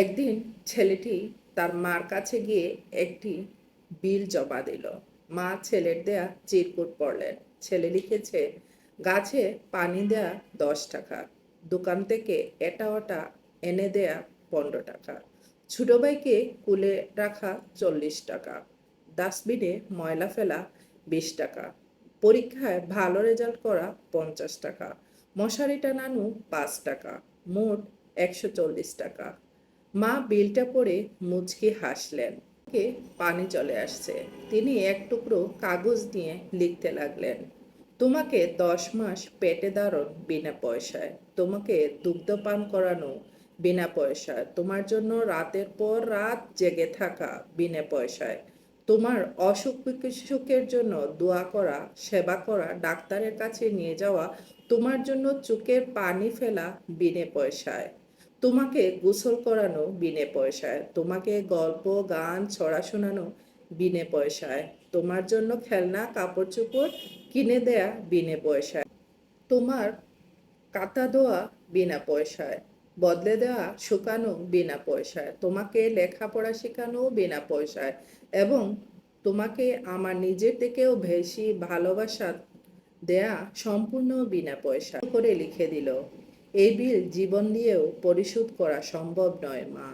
একদিন ছেলেটি তার মার কাছে গিয়ে একটি বিল জমা দিল। মা ছেলের দেয়া চিরকুট পড়লেন। ছেলে লিখেছে, গাছে পানি দেয়া দশ টাকা। দোকান থেকে এটা ওটা এনে দেয়া পনেরো টাকা। ছোট ভাইকে কুলে রাখা চল্লিশ টাকা। ডাস্টবিনে ময়লা ফেলা বিশ টাকা। পরীক্ষায় ভালো রেজাল্ট করা পঞ্চাশ টাকা। মশারি টানানো পাঁচ টাকা। মোট একশো চল্লিশ টাকা। মা বিলটা পড়ে মুচকে হাসলেন। কে পানি চলে আসছে। তিনি এক টুকরো কাগজ নিয়ে লিখতে লাগলেন, তোমাকে দশ মাস পেটে দারণ বিনা পয়সায়। তোমাকে দুগ্ধপান করানো বিনা পয়সায়। তোমার জন্য রাতের পর রাত জেগে থাকা বিনা পয়সায়। তোমার অসুখ বিসুখের জন্য দোয়া করা, সেবা করা, ডাক্তারের কাছে নিয়ে যাওয়া, তোমার জন্য চোখের পানি ফেলা বিনে পয়সায়। তোমাকে গোসল করানো বিনে পয়সায়, তোমাকে গল্প, গান, ছড়া শোনানো বিনে পয়সায়, তোমার জন্য খেলনা, কাপড় চোপড় কিনে দেয়া বিনে পয়সায়, তোমার কাতা দেওয়া বিনা পয়সায়, বদলে দেওয়া শুকানো বিনা পয়সায়, তোমাকে লেখাপড়া শেখানো বিনা পয়সায় এবং তোমাকে আমার নিজের থেকেও বেশি ভালোবাসা দেয়া সম্পূর্ণ বিনা পয়সা করে লিখে দিল। এই বিল জীবন দিয়েও পরিশোধ করা সম্ভব নয় মা।